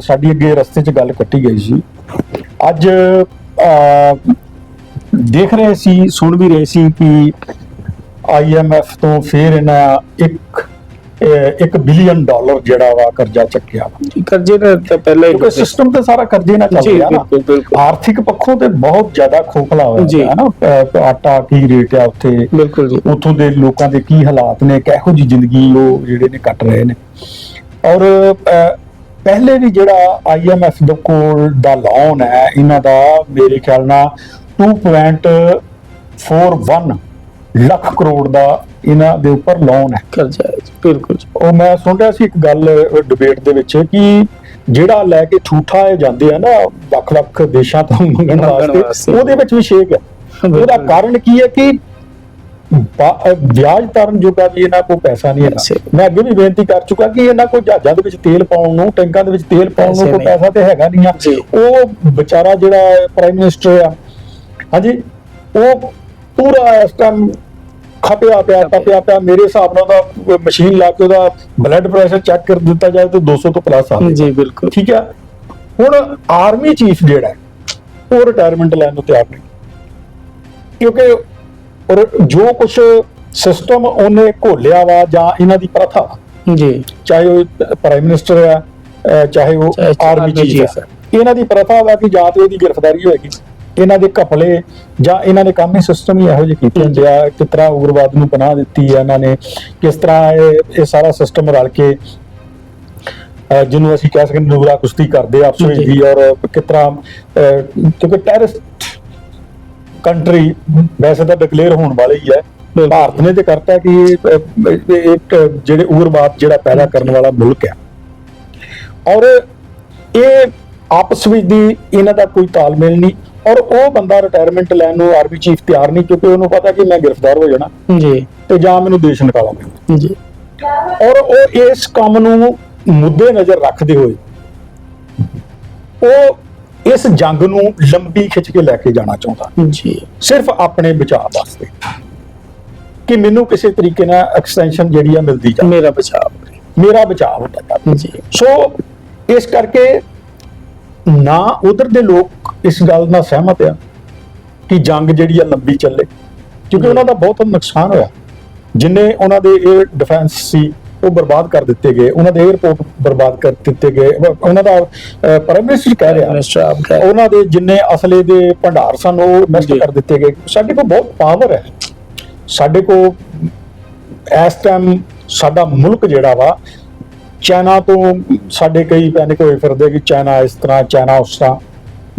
ਸਾਡੀ ਅੱਗੇ ਰਸਤੇ 'ਚ ਗੱਲ ਕੱਟੀ ਗਈ ਸੀ। ਅੱਜ ਦੇਖ ਰਹੇ ਸੀ, ਸੁਣ ਵੀ ਰਹੇ ਸੀ ਕਿ ਆਈਐਮਐਫ ਤੋਂ ਫੇਰ ਇਹਨਾਂ ਇੱਕ 1 ਬਿਲੀਅਨ ਡਾਲਰ ਜਿਹੜਾ ਵਾ ਕਰਜ਼ਾ ਚੱਕਿਆ ਕਰਜ਼ੇ ਨੇ ਤਾਂ ਪਹਿਲਾਂ ਹੀ ਕਿਉਂਕਿ ਸਿਸਟਮ ਤੇ ਸਾਰਾ ਕਰਜ਼ੇ ਨਾਲ ਚੱਲ ਜੀ, ਰਿਹਾ ਨਾ। ਬਿਲਕੁਲ, ਬਿਲਕੁਲ। ਆਰਥਿਕ ਪੱਖੋਂ ਤੇ ਬਹੁਤ ਜ਼ਿਆਦਾ ਖੋਖਲਾ ਹੋਇਆ ਜੀ। ਹੈ ਨਾ। ਅਹ, ਆਟਾ ਕੀ ਰੇਟ ਆ ਉੱਥੇ? ਬਿਲਕੁਲ ਜੀ। ਉੱਥੋਂ ਦੇ ਲੋਕਾਂ ਦੇ ਕੀ ਹਾਲਾਤ ਨੇ ਕਿਹੋ ਜੀ ਜ਼ਿੰਦਗੀ ਉਹ ਜਿਹੜੇ ਨੇ ਕੱਟ ਰਹੇ ਨੇ। ਔਰ ਅਹ, ਪਹਿਲੇ ਵੀ ਜਿਹੜਾ ਆਈਐਮਐਫ ਦੇ ਕੋਲ ਦਾ ਲੋਨ ਹੈ ਇਹਨਾਂ ਦਾ ਮੇਰੇ ਖਿਆਲ ਨਾਲ 2.41 ਲੱਖ ਕਰੋੜ ਦਾ ਇਹਨਾਂ ਦੇ ਉੱਪਰ ਲੋਨ ਹੈ ਕਰਜ਼ਾ ਹੈ ਜੀ, ਬਿਲਕੁਲ ਜੀ ਉਹ ਮੈਂ ਸੁਣ ਰਿਹਾ ਸੀ ਇੱਕ ਗੱਲ ਡਿਬੇਟ ਦੇ ਵਿੱਚ ਕਿ ਜਿਹੜਾ ਲੈ ਕੇ ਠੂਠਾ ਇਹ ਜਾਂਦੇ ਆ ਨਾ ਵੱਖ-ਵੱਖ ਦੇਸ਼ਾਂ ਤੋਂ ਮੰਗਣ ਮੰਗਣ ਵਾਸਤੇ ਵਾਸਤੇ। ਉਹਦੇ ਵਿੱਚ ਵੀ ਸ਼ੇਕ ਹੈ ਉਹਦਾ। ਕਾਰਨ ਕੀ ਹੈ ਕਿ ਬਾ- ਅਹ ਵਿਆਜ ਤਰਨ ਜੋਗਾ ਵੀ ਇਹਨਾਂ ਕੋਲ ਪੈਸਾ ਨਹੀਂ ਪੈਸੇ। ਹੈ ਮੈਂ ਅੱਗੇ ਵੀ ਬੇਨਤੀ ਕਰ ਚੁੱਕਾ ਕਿ ਇਹਨਾਂ ਕੋਲ ਜਹਾਜ਼ਾਂ ਦੇ ਵਿੱਚ ਤੇਲ ਪਾਉਣ ਨੂੰ ਟੈਂਕਾਂ ਦੇ ਵਿੱਚ ਤੇਲ ਪਾਉਣ ਨੂੰ ਪੈਸੇ ਕੋਈ ਨਹੀਂ। ਪੈਸਾ ਤੇ ਹੈਗਾ ਨਹੀਂ ਆ ਜੀ। ਉਹ ਵਿਚਾਰਾ ਜਿਹੜਾ ਪ੍ਰਾਈਮ ਮਿਨਿਸਟਰ ਆ ਹਾਂਜੀ ਉਹ ਪੂਰਾ ਇਸ ਟਾਈਮ ਖਪਿਆ ਪਿਆ ਖਪਿਆ ਪਿਆ। ਮੇਰੇ ਹਿਸਾਬ ਨਾਲ ਉਹਦਾ ਮਸ਼ੀਨ ਲਾ ਕੇ ਉਹਦਾ ਬਲੱਡ ਪ੍ਰੈਸ਼ਰ ਚੈੱਕ ਕਰ ਦਿੱਤਾ ਜਾਏ ਤਾਂ 200 ਤੋਂ ਪਲੱਸ ਆ। ਜੀ ਬਿਲਕੁਲ। ਠੀਕ ਹੈ ਹੁਣ ਆਰਮੀ ਚੀਫ ਜਿਹੜਾ ਉਹ ਰਿਟਾਇਰਮੈਂਟ ਲੈਣ ਨੂੰ ਤਿਆਰ ਨਹੀਂ ਕਿਉਂਕਿ ਔਰ ਜੋ ਕੁਝ ਸਿਸਟਮ ਉਹਨੇ ਘੋਲਿਆ ਵਾ ਜਾਂ ਇਹਨਾਂ ਦੀ ਪ੍ਰਥਾ ਜੀ। ਚਾਹੇ ਉਹ ਪ੍ਰਾਈਮ ਮਿਨਿਸਟਰ ਆ ਚਾਹੇ ਉਹ ਆਰਮੀ ਚੀਫ ਹੈ ਇਹਨਾਂ ਦੀ ਪ੍ਰਥਾ ਵਾ ਕਿ ਜਾਂ ਤੇ ਇਹਦੀ ਗ੍ਰਿਫਤਾਰੀ ਹੋਏਗੀ। ਇਹਨਾਂ ਦੇ ਘਪਲੇ ਜਾਂ ਇਹਨਾਂ ਨੇ ਕੰਮ ਹੀ ਸਿਸਟਮ ਹੀ ਇਹੋ ਜਿਹੇ ਕੀਤੇ ਹੁੰਦੇ ਆ ਕਿਸ ਤਰ੍ਹਾਂ ਉਗਰਵਾਦ ਨੂੰ ਪਨਾਹ ਦਿੱਤੀ ਹੈ ਇਹਨਾਂ ਨੇ ਕਿਸ ਤਰ੍ਹਾਂ ਇਹ ਇਹ ਸਾਰਾ ਸਿਸਟਮ ਰਲ ਕੇ ਜਿਹਨੂੰ ਅਸੀਂ ਕਹਿ ਸਕਦੇ ਨੂਰਾ ਕੁਸ਼ਤੀ ਕਰਦੇ ਆਪਸ ਵਿੱਚ। ਵੀ ਔਰ ਅਹ, ਕਿਉਂਕਿ ਟੈਰਰਿਸਟ ਕੰਟਰੀ ਵੈਸੇ ਤਾਂ ਡਿਕਲੇਅਰ ਹੋਣ ਵਾਲੀ ਹੀ ਹੈ। ਭਾਰਤ ਨੇ ਤੇ ਕਰਤਾ ਕਿ ਇਹ ਇੱਕ ਜਿਹੜੇ ਉਗਰਵਾਦ ਜਿਹੜਾ ਪੈਦਾ ਕਰਨ ਵਾਲਾ ਮੁਲਕ ਹੈ ਔਰ ਇਹ ਆਪਸ ਵਿੱਚ ਦੀ ਇਹਨਾਂ ਦਾ ਕੋਈ ਤਾਲਮੇਲ ਨਹੀਂ ਔਰ ਉਹ ਬੰਦਾ ਰਿਟਾਇਰਮੈਂਟ ਲੈਣ ਨੂੰ ਆਰਮੀ ਚੀਫ ਤਿਆਰ ਨਹੀਂ ਕਿਉਂਕਿ ਉਹਨੂੰ ਪਤਾ ਕਿ ਮੈਂ ਗ੍ਰਿਫਤਾਰ ਹੋ ਜਾਣਾ ਜੀ। ਤੇ ਜਾਂ ਮੈਨੂੰ ਦੇਸ਼ ਨਿਕਾਲਾ ਪੈਣਾ ਜੀ। ਔਰ ਉਹ ਇਸ ਕੰਮ ਨੂੰ ਮੁੱਦੇ ਨਜ਼ਰ ਰੱਖਦੇ ਹੋਏ ਉਹ ਇਸ ਜੰਗ ਨੂੰ ਲੰਬੀ ਖਿੱਚ ਕੇ ਲੈ ਕੇ ਜਾਣਾ ਚਾਹੁੰਦਾ। ਜੀ। ਸਿਰਫ ਆਪਣੇ ਬਚਾਅ ਵਾਸਤੇ ਕਿ ਮੈਨੂੰ ਕਿਸੇ ਤਰੀਕੇ ਨਾਲ ਐਕਸਟੈਂਸ਼ਨ ਜਿਹੜੀ ਆ ਮਿਲਦੀ ਜਾ ਮੇਰਾ ਬਚਾਅ। ਮੇਰਾ ਬਚਾਅ ਹੁੰਦਾ ਜੀ। ਸੋ ਇਸ ਕਰਕੇ ਨਾ ਉਧਰ ਦੇ ਲੋਕ ਇਸ ਗੱਲ ਨਾਲ ਸਹਿਮਤ ਆ ਕਿ ਜੰਗ ਜਿਹੜੀ ਆ ਲੰਬੀ ਚੱਲੇ ਕਿਉਂਕਿ ਉਹਨਾਂ ਦਾ ਬਹੁਤ ਨੁਕਸਾਨ ਹੋਇਆ। ਜਿੰਨੇ ਉਹਨਾਂ ਦੇ 에ਅਰ ਡਿਫੈਂਸ ਸੀ ਉਹ ਬਰਬਾਦ ਕਰ ਦਿੱਤੇ ਗਏ। ਉਹਨਾਂ ਦੇ 에ਅਰਪੋਰਟ ਬਰਬਾਦ ਕਰ ਦਿੱਤੇ ਗਏ। ਉਹ- ਉਹਨਾਂ ਦਾ ਮਿਨਿਸਟਰ ਕਹਿ ਰਿਹਾ। ਉਹਨਾਂ ਦੇ ਜਿੰਨੇ ਅਸਲੇ ਦੇ ਭੰਡਾਰ ਸਨ ਉਹ ਨਸ਼ਟ। ਕਰ ਦਿੱਤੇ ਗਏ। ਸਾਡੇ ਕੋਲ ਬਹੁਤ ਪਾਵਰ ਹੈ। ਸਾਡੇ ਕੋਲ ਇਸ ਟਾਈਮ ਸਾਡਾ ਮੁਲਕ ਜਿਹੜਾ ਵਾ ਚਾਈਨਾ ਤੋਂ ਸਾਡੇ ਕਈ ਪੈਨਿਕ ਹੋਏ ਫਿਰਦੇ ਕਿ ਚਾਈਨਾ ਇਸ ਤਰ੍ਹਾਂ ਚਾਈਨਾ ਉਸ ਤਰ੍ਹਾਂ।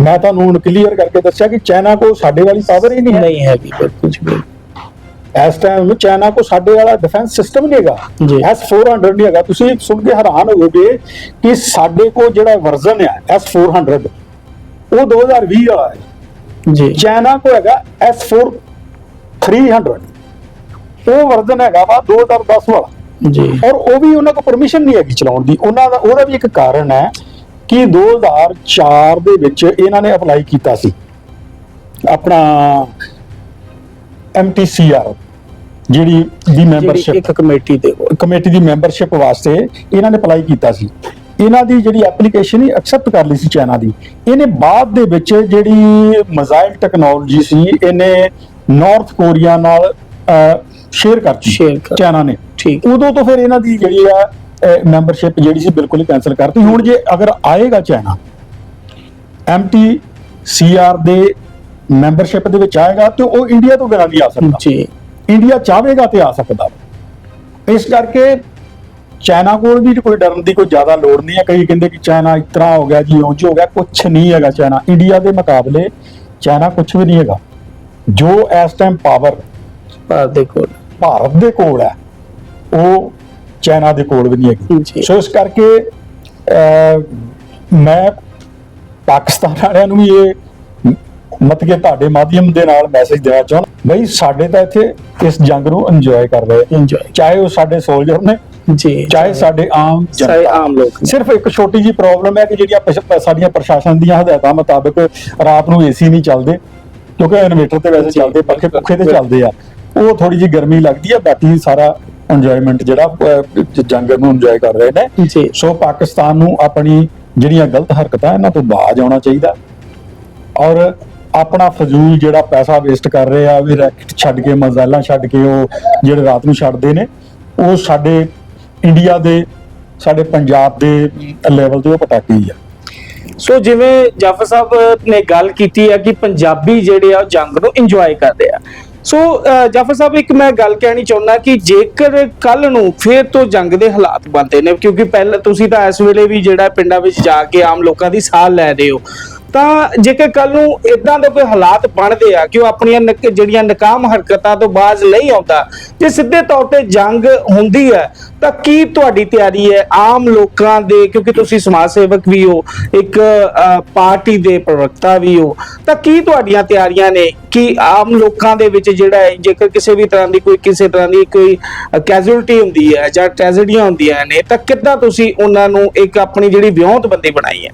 ਮੈਂ ਤੁਹਾਨੂੰ ਹੁਣ ਕਲੀਅਰ ਕਰਕੇ ਦੱਸਿਆ ਕਿ ਚਾਈਨਾ ਕੋਲ ਸਾਡੇ ਵਾਲੀ ਪਾਵਰ ਹੀ ਨਹੀਂ ਹੈ। ਨਹੀਂ ਹੈਗੀ ਬਿਲਕੁਲ ਜੀ। ਇਸ ਟਾਈਮ ਚਾਈਨਾ ਕੋ ਸਾਡੇ ਵਾਲਾ ਡਿਫੈਂਸ ਸਿਸਟਮ ਨਹੀਂ ਹੈਗਾ। ਜੀ। S400 ਨਹੀਂ ਹੈਗਾ। ਤੁਸੀਂ ਸੁਣ ਕੇ ਹੈਰਾਨ ਹੋਵੋਗੇ ਕਿ ਸਾਡੇ ਕੋ ਜਿਹੜਾ ਵਰਜ਼ਨ ਹੈ S400 ਉਹ 2020 ਵਾਲਾ ਹੈ। ਜੀ। ਚਾਈਨਾ ਕੋ ਹੈਗਾ S4 300 ਉਹ ਵਰਜ਼ਨ ਹੈਗਾ ਵਾ 2010 ਵਾਲਾ। ਜੀ। ਔਰ ਉਹ ਵੀ ਉਹਨਾਂ ਕੋ ਪਰਮਿਸ਼ਨ ਨਹੀਂ ਹੈਗੀ ਚਲਾਉਣ ਦੀ। ਉਹਨਾਂ ਦਾ ਉਹਦਾ ਵੀ ਇੱਕ ਕਾਰਨ ਹੈ ਕਿ 2004 ਦੇ ਵਿੱਚ ਇਹਨਾਂ ਨੇ ਅਪਲਾਈ ਕੀਤਾ ਸੀ। ਆਪਣਾ MTCR ਜਿਹੜੀ ਦੀ ਮੈਂਬਰਸ਼ਿਪ ਇੱਕ ਕਮੇਟੀ ਦੇ ਕੋਲ। ਕਮੇਟੀ ਦੀ ਮੈਂਬਰਸ਼ਿਪ ਵਾਸਤੇ ਇਹਨਾਂ ਨੇ ਅਪਲਾਈ ਕੀਤਾ ਸੀ। ਇਹਨਾਂ ਦੀ ਜਿਹੜੀ ਐਪਲੀਕੇਸ਼ਨ ਹੀ ਐਕਸੈਪਟ ਕਰ ਲਈ ਸੀ ਚਾਈਨਾ ਦੀ। ਇਹਨੇ ਬਾਅਦ ਦੇ ਵਿੱਚ ਜਿਹੜੀ ਮਜ਼ਾਈਲ ਟੈਕਨੋਲੋਜੀ ਸੀ ਇਹਨੇ ਨਾਰਥ ਕੋਰੀਆ ਨਾਲ ਸ਼ੇਅਰ ਕਰਤੀ ਚਾਈਨਾ ਨੇ। ਠੀਕ। ਉਦੋਂ ਤੋਂ ਫਿਰ ਇਹਨਾਂ ਦੀ ਜਿਹੜੀ ਆ ਮੈਂਬਰਸ਼ਿਪ ਜਿਹੜੀ ਸੀ ਬਿਲਕੁਲ ਹੀ ਕੈਨਸਲ ਕਰਤੀ। ਹੁਣ ਜੇ ਅਗਰ ਆਏਗਾ ਚਾਈਨਾ ਐਮਟੀ ਸੀਆਰ ਦੇ ਮੈਂਬਰਸ਼ਿਪ ਦੇ ਵਿੱਚ ਆਏਗਾ ਤੇ ਉਹ ਇੰਡੀਆ ਤੋਂ ਬਿਨਾਂ ਨਹੀਂ ਆ ਸਕਦਾ। ਜੀ। ਇੰਡੀਆ ਚਾਹੇਗਾ ਤੇ ਆ ਸਕਦਾ। ਇਸ ਕਰਕੇ ਚਾਈਨਾ ਕੋਲ ਵੀ ਕੋਈ ਡਰਨ ਦੀ ਕੋਈ ਜ਼ਿਆਦਾ ਲੋੜ ਨਹੀਂ ਹੈ। ਕਈ ਕਹਿੰਦੇ ਕਿ ਚਾਈਨਾ ਇਸ ਤਰ੍ਹਾਂ ਹੋ ਗਿਆ ਜੀ ਉਂਝ ਹੋ ਗਿਆ ਕੁਝ ਨਹੀਂ ਹੈਗਾ ਚਾਈਨਾ ਇੰਡੀਆ ਦੇ ਮੁਕਾਬਲੇ ਚਾਈਨਾ ਕੁਝ ਵੀ ਨਹੀਂ ਹੈਗਾ। ਜੋ ਇਸ ਟਾਈਮ ਪਾਵਰ ਭਾਰਤ ਦੇ ਕੋਲ। ਭਾਰਤ ਦੇ ਕੋਲ ਹੈ। ਉਹ ਚਾਈਨਾ ਦੇ ਕੋਲ ਵੀ ਨਹੀਂ ਹੈਗੀ। ਸੋ ਇਸ ਕਰਕੇ ਮੈਂ ਪਾਕਿਸਤਾਨ ਵਾਲਿਆਂ ਨੂੰ ਵੀ ਇਹ ਮਤ ਕੇ ਤੁਹਾਡੇ ਮਾਧਿਅਮ ਦੇ ਨਾਲ ਮੈਸੇਜ ਦੇਣਾ ਚਾਹੁੰਦਾ। ਬਈ ਸਾਡੇ ਤਾਂ ਇੱਥੇ ਇਸ ਜੰਗ ਨੂੰ ਇੰਜੋਏ ਕਰ ਰਹੇ ਇੰਜੋਏ ਚਾਹੇ ਉਹ ਸਾਡੇ ਸੋਲਜਰ ਨੇ ਜੀ ਚਾਹੇ ਸਾਡੇ ਆਮ ਸਾਰੇ ਜਨਤਾ ਆਮ ਲੋਕ। ਸਿਰਫ ਇੱਕ ਛੋਟੀ ਜੀ ਪ੍ਰੋਬਲਮ ਹੈ ਕਿ ਜਿਹੜੀਆਂ ਸਾਡੀਆਂ ਪ੍ਰਸ਼ਾਸਨ ਦੀਆਂ ਹਦਾਇਤਾਂ ਮੁਤਾਬਕ ਰਾਤ ਨੂੰ ਏਸੀ ਨਹੀਂ ਚੱਲਦੇ ਕਿਉਂਕਿ ਇਨਵੇਟਰ ਤੇ ਵੈਸੇ ਚੱਲਦੇ ਪੱਖੇ ਪੁੱਖੇ ਤੇ। ਚੱਲਦੇ ਆ। ਉਹ ਥੋੜੀ ਜੀ ਗਰਮੀ ਲੱਗਦੀ ਆ ਬਾਕੀ ਸਾਰਾ ਇੰਜੋਇਮੈਂਟ ਜਿਹੜਾ ਜੰਗ ਨੂੰ ਇੰਜੋਏ ਕਰ ਰਹੇ ਨੇ। ਸੋ ਪਾਕਿਸਤਾਨ ਨੂੰ ਆਪਣੀ ਜਿਹੜੀਆਂ ਗਲਤ ਹਰਕਤਾਂ ਇਹਨਾਂ ਤੋਂ ਬਾਜ ਆਉਣਾ ਚਾਹੀਦਾ। ਔਰ ਆਪਣਾ ਫਜ਼ੂਲ ਜਿਹੜਾ ਪੈਸਾ ਵੇਸਟ ਕਰ ਰਹੇ ਆ ਵੀ ਰੈਕਟ ਛੱਡ ਕੇ ਮਜ਼ਾਲਾਂ ਛੱਡ ਕੇ ਉਹ ਜਿਹੜੇ ਰਾਤ ਨੂੰ ਛੱਡਦੇ ਨੇ ਉਹ ਸਾਡੇ ਇੰਡੀਆ ਦੇ ਸਾਡੇ ਪੰਜਾਬ ਦੇ ਲੈਵਲ ਤੇ ਉਹ ਪਟਾਕੇ ਹੀ ਆ। ਸੋ ਜਿਵੇਂ ਜਾਫਰ ਸਾਹਿਬ ਨੇ ਗੱਲ ਕੀਤੀ ਹੈ ਕਿ ਪੰਜਾਬੀ ਜਿਹੜੇ ਆ ਜੰਗ ਨੂੰ ਇੰਜੋਏ ਕਰਦੇ ਆ। ਸੋ ਜਾਫਰ ਸਾਹਿਬ, ਇੱਕ ਮੈਂ ਗੱਲ ਕਹਿਣੀ ਚਾਹੁੰਦਾ ਕਿ ਜੇਕਰ ਕੱਲ ਨੂੰ ਫੇਰ ਤੋਂ ਜੰਗ ਦੇ ਹਾਲਾਤ ਬਣਦੇ ਨੇ, ਕਿਉਂਕਿ ਪਹਿਲਾਂ ਤੁਸੀਂ ਤਾਂ ਇਸ ਵੇਲੇ ਵੀ ਜਿਹੜਾ ਪਿੰਡਾਂ ਵਿੱਚ ਜਾ ਕੇ ਆਮ ਲੋਕਾਂ ਦੀ ਸਾਹ ਲੈ ਰਹੇ ਹੋ ਤਾਂ ਜੇਕਰ ਕੱਲ ਨੂੰ ਇਦਾਂ ਦੇ ਕੋਈ ਹਾਲਾਤ ਬਣਦੇ ਆ ਕਿ ਉਹ ਆਪਣੀਆਂ ਜਿਹੜੀਆਂ ਨਕਾਮ ਹਰਕਤਾਂ ਤੋਂ ਬਾਜ਼ ਨਹੀਂ ਆਉਂਦਾ, ਜੇ ਸਿੱਧੇ ਤੌਰ ਤੇ ਜੰਗ ਹੁੰਦੀ ਹੈ, ਤਾਂ ਕੀ ਤੁਹਾਡੀ ਤਿਆਰੀ ਹੈ ਆਮ ਲੋਕਾਂ ਦੇ, ਕਿਉਂਕਿ ਤੁਸੀਂ ਸਮਾਜ ਸੇਵਕ ਵੀ ਹੋ, ਇੱਕ ਪਾਰਟੀ ਦੇ ਪ੍ਰਵਕਤਾ ਵੀ ਹੋ, ਤਾਂ ਕੀ ਤੁਹਾਡੀਆਂ ਤਿਆਰੀਆਂ ਨੇ ਕਿ ਆਮ ਲੋਕਾਂ ਦੇ ਵਿੱਚ ਜਿਹੜਾ ਹੈ, ਜੇਕਰ ਕਿਸੇ ਵੀ ਤਰ੍ਹਾਂ ਦੀ ਕੋਈ, ਕਿਸੇ ਤਰ੍ਹਾਂ ਦੀ ਕੋਈ ਕੈਜੂਅਲਟੀ ਹੁੰਦੀ ਹੈ ਜਾਂ ਟ੍ਰੈਜੇਡੀਆਂ ਹੁੰਦੀਆਂ ਨੇ, ਤਾਂ ਕਿੱਦਾਂ ਤੁਸੀਂ ਉਹਨਾਂ ਨੂੰ ਇੱਕ ਆਪਣੀ ਜਿਹੜੀ ਵਿਉਂਤਬੰਦੀ ਬਣਾਈ ਹੈ?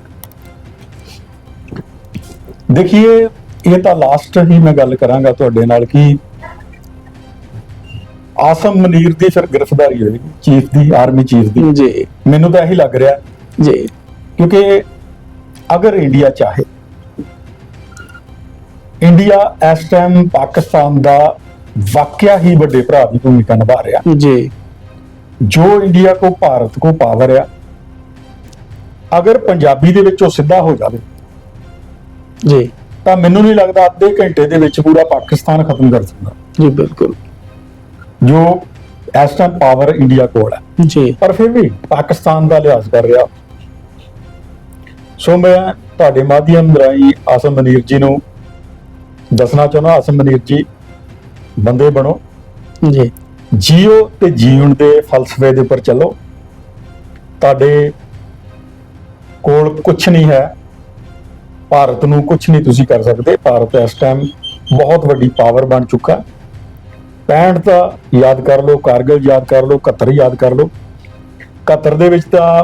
ਦੇਖੀਏ ਇਹ ਤਾਂ ਲਾਸਟ ਹੀ ਮੈਂ ਗੱਲ ਕਰਾਂਗਾ ਤੁਹਾਡੇ ਨਾਲ ਕਿ ਆਸਮ ਮਨੀਰ ਦੀ ਫਿਰ ਗ੍ਰਿਫਤਾਰੀ ਹੋਏਗੀ ਚੀਫ ਦੀ ਆਰਮੀ ਚੀਫ ਦੀ। ਜੀ। ਮੈਨੂੰ ਤਾਂ ਇਹੀ ਲੱਗ ਰਿਹਾ ਜੀ। ਕਿਉਂਕਿ ਅਗਰ ਇੰਡੀਆ ਚਾਹੇ ਇੰਡੀਆ ਇਸ ਟਾਈਮ ਪਾਕਿਸਤਾਨ ਦਾ ਵਾਕਿਆ ਹੀ ਵੱਡੇ ਭਰਾ ਦੀ ਭੂਮਿਕਾ ਨਿਭਾ ਰਿਹਾ। ਜੀ। ਜੋ ਇੰਡੀਆ ਕੋ ਭਾਰਤ ਕੋ ਪਾਵਰ ਆ ਅਗਰ ਪੰਜਾਬੀ ਦੇ ਵਿੱਚ ਉਹ ਸਿੱਧਾ ਹੋ ਜਾਵੇ ਜੀ। ਤਾਂ ਮੈਨੂੰ ਨਹੀਂ ਲੱਗਦਾ ਅੱਧੇ ਘੰਟੇ ਦੇ ਵਿੱਚ ਪੂਰਾ ਪਾਕਿਸਤਾਨ ਖਤਮ ਕਰ ਸਕਦਾ। ਜੀ ਬਿਲਕੁਲ। ਜੋ ਇਸ ਟਾਈਮ ਪਾਵਰ ਇੰਡੀਆ ਕੋਲ ਹੈ। ਜੀ। ਪਰ ਫਿਰ ਵੀ ਪਾਕਿਸਤਾਨ ਦਾ ਲਿਹਾਜ਼ ਕਰ ਰਿਹਾ। ਸੋ ਮੈਂ ਤੁਹਾਡੇ ਮਾਧਿਅਮ ਰਾਹੀਂ ਆਸਮ ਮਨੀਰ ਜੀ ਨੂੰ ਦੱਸਣਾ ਚਾਹੁੰਦਾ ਆਸਮ ਮਨੀਰ ਜੀ ਬੰਦੇ ਬਣੋ। ਜੀ। ਜੀਓ ਤੇ ਜੀਉਣ ਦੇ ਫਲਸਫੇ ਦੇ ਉੱਪਰ ਚੱਲੋ। ਤੁਹਾਡੇ ਕੋਲ ਕੁਝ ਨਹੀਂ ਹੈ। ਭਾਰਤ ਨੂੰ ਕੁਝ ਨਹੀਂ ਤੁਸੀਂ ਕਰ ਸਕਦੇ। ਭਾਰਤ ਇਸ ਟਾਈਮ ਬਹੁਤ ਵੱਡੀ ਪਾਵਰ ਬਣ ਚੁੱਕਾ 65 ਤਾਂ ਯਾਦ ਕਰ ਲਓ ਕਾਰਗਿਲ ਯਾਦ ਕਰ ਲਓ 71 ਯਾਦ ਕਰ ਲਓ। 71 ਦੇ ਵਿੱਚ ਤਾਂ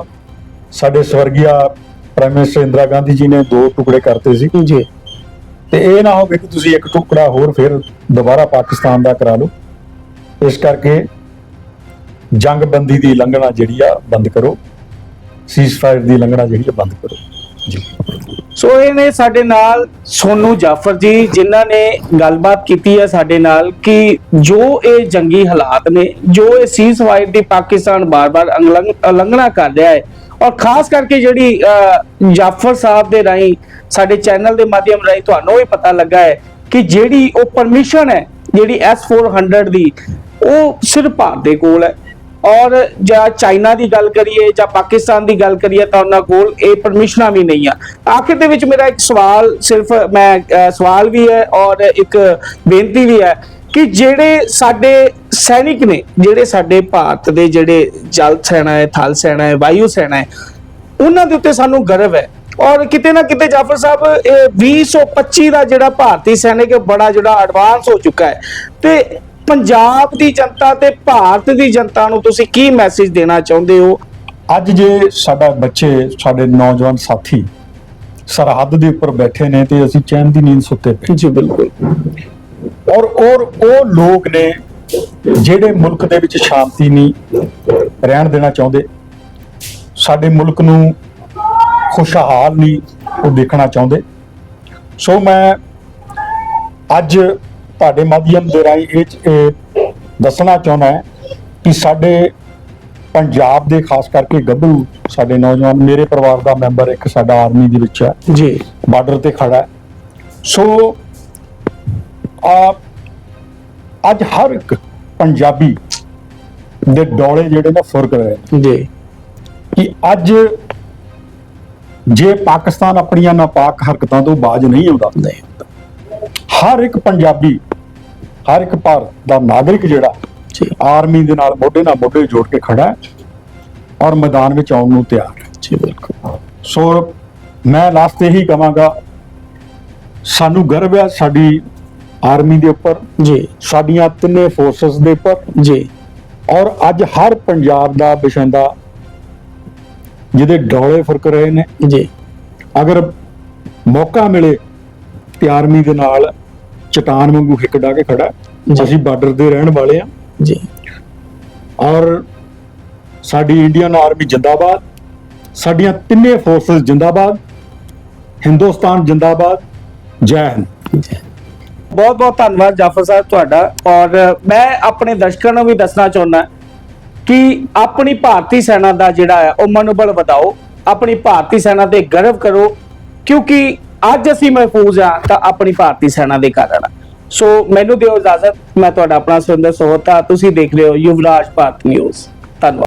ਸਾਡੇ ਸਵਰਗੀਆ ਪ੍ਰਾਈਮ ਮਿਨਿਸਟਰ ਇੰਦਰਾ ਗਾਂਧੀ ਜੀ ਨੇ ਦੋ ਟੁਕੜੇ ਕਰਤੇ ਸੀ। ਜੀ। ਤੇ ਇਹ ਨਾ ਹੋਵੇ ਕਿ ਤੁਸੀਂ ਇੱਕ ਟੁਕੜਾ ਹੋਰ ਫਿਰ ਦੁਬਾਰਾ ਪਾਕਿਸਤਾਨ ਦਾ ਕਰਾ ਲਓ। ਇਸ ਕਰਕੇ ਜੰਗਬੰਦੀ ਦੀ ਲੰਘਣਾ ਜਿਹੜੀ ਆ ਬੰਦ ਕਰੋ। ਸੀਜ਼ਫਾਇਰ ਦੀ ਲੰਘਣਾ ਜਿਹੜੀ ਆ ਬੰਦ ਕਰੋ। ਜੀ। ਸੋ ਇਹ ਨੇ ਸਾਡੇ ਨਾਲ ਸੋਨੂ ਜਾਫਰ ਜੀ, ਜਿਨ੍ਹਾਂ ਨੇ ਗੱਲਬਾਤ ਕੀਤੀ ਹੈ ਸਾਡੇ ਨਾਲ ਕਿ ਜੋ ਇਹ ਜੰਗੀ ਹਾਲਾਤ ਨੇ, ਜੋ ਇਹ ਸੀਜ਼ਫਾਇਰ ਦੀ ਪਾਕਿਸਤਾਨ ਬਾਰ-ਬਾਰ ਉਲੰਘਣਾ ਕਰ ਰਿਹਾ ਹੈ, ਔਰ ਖਾਸ ਕਰਕੇ ਜਿਹੜੀ ਜਾਫਰ ਸਾਹਿਬ ਦੇ ਰਾਹੀਂ, ਸਾਡੇ ਚੈਨਲ ਦੇ ਮਾਧਿਅਮ ਰਾਹੀਂ ਤੁਹਾਨੂੰ ਇਹ ਪਤਾ ਲੱਗਾ ਹੈ ਕਿ ਜਿਹੜੀ ਉਹ ਪਰਮਿਸ਼ਨ ਹੈ, ਜਿਹੜੀ S400 ਦੀ, ਉਹ ਸਿਰਫ ਭਾਰਤ ਦੇ ਕੋਲ ਹੈ। ਔਰ ਜਾਂ ਚਾਈਨਾ ਦੀ ਗੱਲ ਕਰੀਏ ਜਾਂ ਪਾਕਿਸਤਾਨ ਦੀ ਗੱਲ ਕਰੀਏ ਤਾਂ ਉਹਨਾਂ ਕੋਲ ਇਹ ਪਰਮਿਸ਼ਨਾਂ ਵੀ ਨਹੀਂ ਆ। ਆਖਿਰ ਦੇ ਵਿੱਚ ਮੇਰਾ ਇੱਕ ਸਵਾਲ ਸਿਰਫ ਮੈਂ ਸਵਾਲ ਵੀ ਹੈ ਔਰ ਇੱਕ ਬੇਨਤੀ ਵੀ ਹੈ ਕਿ ਜਿਹੜੇ ਸਾਡੇ ਸੈਨਿਕ ਨੇ, ਜਿਹੜੇ ਸਾਡੇ ਭਾਰਤ ਦੇ ਜਿਹੜੇ ਜਲ ਸੈਨਾ ਹੈ, ਥਲ ਸੈਨਾ ਹੈ, ਵਾਯੂ ਸੈਨਾ ਹੈ, ਉਹਨਾਂ ਦੇ ਉੱਤੇ ਸਾਨੂੰ ਗਰਵ ਹੈ। ਔਰ ਕਿਤੇ ਨਾ ਕਿਤੇ ਜਾਫਰ ਸਾਹਿਬ, ਇਹ 2025 ਦਾ ਜਿਹੜਾ ਭਾਰਤੀ ਸੈਨਿਕ ਹੈ, ਬੜਾ ਜਿਹੜਾ ਐਡਵਾਂਸ ਹੋ ਚੁੱਕਾ ਹੈ। ਤੇ ਪੰਜਾਬ ਦੀ ਜਨਤਾ ਤੇ ਭਾਰਤ ਦੀ ਜਨਤਾ ਨੂੰ ਤੁਸੀਂ ਕੀ ਮੈਸੇਜ ਦੇਣਾ ਚਾਹੁੰਦੇ ਹੋ? ਅੱਜ ਜੇ ਸਾਡਾ ਬੱਚੇ ਸਾਡੇ ਨੌਜਵਾਨ ਸਾਥੀ ਸਰਹੱਦ ਦੇ ਉੱਪਰ ਬੈਠੇ ਨੇ ਤੇ ਅਸੀਂ ਚੈਨ ਦੀ ਨੀਂਦ ਸੁੱਤੇ ਪਏ। ਜੀ ਬਿਲਕੁਲ। ਔਰ ਔਰ ਉਹ ਲੋਕ ਨੇ ਜਿਹੜੇ ਮੁਲਕ ਦੇ ਵਿੱਚ ਸ਼ਾਂਤੀ ਨਹੀਂ ਰਹਿਣ ਦੇਣਾ ਚਾਹੁੰਦੇ ਸਾਡੇ ਮੁਲਕ ਨੂੰ ਖੁਸ਼ਹਾਲ ਨਹੀਂ ਉਹ ਦੇਖਣਾ ਚਾਹੁੰਦੇ। ਸੋ ਮੈਂ ਅੱਜ ਤੁਹਾਡੇ ਮਾਧਿਅਮ ਦੇ ਰਾਹੀਂ ਇਹ ਦੱਸਣਾ ਚਾਹੁੰਦਾ ਹਾਂ ਕਿ ਸਾਡੇ ਪੰਜਾਬ ਦੇ ਖਾਸ ਕਰਕੇ ਗੱਭਰੂ ਸਾਡੇ ਨੌਜਵਾਨ ਮੇਰੇ ਪਰਿਵਾਰ ਦਾ ਮੈਂਬਰ ਇੱਕ ਸਾਡਾ ਆਰਮੀ ਦੇ ਵਿੱਚ ਹੈ। ਜੀ। ਬਾਰਡਰ ਤੇ ਖੜਾ ਹੈ। ਸੋ ਆ ਅੱਜ ਹਰ ਇੱਕ ਪੰਜਾਬੀ ਦੇ ਡੋਲੇ ਜਿਹੜੇ ਨੇ ਫੁਰਕ ਰਹੇ ਜੀ। ਕਿ ਅੱਜ ਜੇ ਪਾਕਿਸਤਾਨ ਆਪਣੀਆਂ ਨਾਪਾਕ ਹਰਕਤਾਂ ਤੋਂ ਬਾਜ ਨਹੀਂ ਆਉਂਦਾ ਨਹੀਂ ਹਰ ਇੱਕ ਪੰਜਾਬੀ ਹਰ ਇੱਕ ਭਾਰਤ ਦਾ ਨਾਗਰਿਕ ਜਿਹੜਾ ਆਰਮੀ ਦੇ ਨਾਲ ਮੋਢੇ ਨਾਲ ਮੋਢੇ ਜੋੜ ਕੇ ਖੜਾ ਹੈ ਔਰ ਮੈਦਾਨ ਵਿੱਚ ਆਉਣ ਨੂੰ ਤਿਆਰ ਹੈ। ਜੀ ਬਿਲਕੁਲ। ਸੋ ਮੈਂ ਲਾਸਟ ਇਹੀ ਕਵਾਂਗਾ ਸਾਨੂੰ ਗਰਵ ਹੈ ਸਾਡੀ ਆਰਮੀ ਦੇ ਉੱਪਰ ਜੀ। ਸਾਡੀਆਂ ਤਿੰਨੇ ਫੋਰਸਸ ਦੇ ਉੱਪਰ ਜੀ। ਔਰ ਅੱਜ ਹਰ ਪੰਜਾਬ ਦਾ ਬਸ਼ਿੰਦਾ ਜਿਹਦੇ ਡੋਲੇ ਫੁਰਕ ਰਹੇ ਨੇ। ਜੀ। ਅਗਰ ਮੌਕਾ ਮਿਲੇ ਤੇ ਆਰਮੀ ਦੇ ਨਾਲ ਚਟਾਨ ਵਾਂਗੂ ਹਿੱਕ ਡਾ ਕੇ ਖੜਾ। ਅਸੀਂ ਬਾਰਡਰ ਦੇ ਰਹਿਣ ਵਾਲੇ ਆ ਜੀ। ਔਰ ਸਾਡੀ ਇੰਡੀਅਨ ਆਰਮੀ ਜਿੰਦਾਬਾਦ ਸਾਡੀਆਂ ਤਿੰਨੇ ਫੋਰਸਸ ਜਿੰਦਾਬਾਦ ਹਿੰਦੁਸਤਾਨ ਜਿੰਦਾਬਾਦ ਜੈ ਹਿੰਦ। ਬਹੁਤ ਬਹੁਤ ਧੰਨਵਾਦ ਜਾਫਰ ਸਾਹਿਬ ਤੁਹਾਡਾ। ਔਰ ਮੈਂ ਆਪਣੇ ਦਰਸ਼ਕਾਂ ਨੂੰ ਵੀ ਦੱਸਣਾ ਚਾਹੁੰਦਾ ਕਿ ਆਪਣੀ ਭਾਰਤੀ ਸੈਨਾ ਦਾ ਜਿਹੜਾ ਹੈ ਉਹ ਮਨੋਬਲ ਵਧਾਓ। ਆਪਣੀ ਭਾਰਤੀ ਸੈਨਾ ਤੇ ਗਰਵ ਕਰੋ। ਕਿਉਂਕਿ ਅੱਜ ਅਸੀਂ ਮਹਿਫੂਜ਼ ਆ ਤਾਂ ਆਪਣੀ ਭਾਰਤੀ ਸੈਨਾ ਦੇ ਕਾਰਨ ਸੋ ਮੈਨੂੰ ਦਿਓ ਇਜਾਜ਼ਤ, ਮੈਂ ਤੁਹਾਡਾ ਆਪਣਾ ਸੁਰਿੰਦਰ ਸੋਹਤਾ ਤੁਸੀਂ ਦੇਖ ਰਹੇ ਹੋ ਯੁਵਰਾਜ ਭਾਰਤ ਨਿਊਜ਼ ਧੰਨਵਾਦ।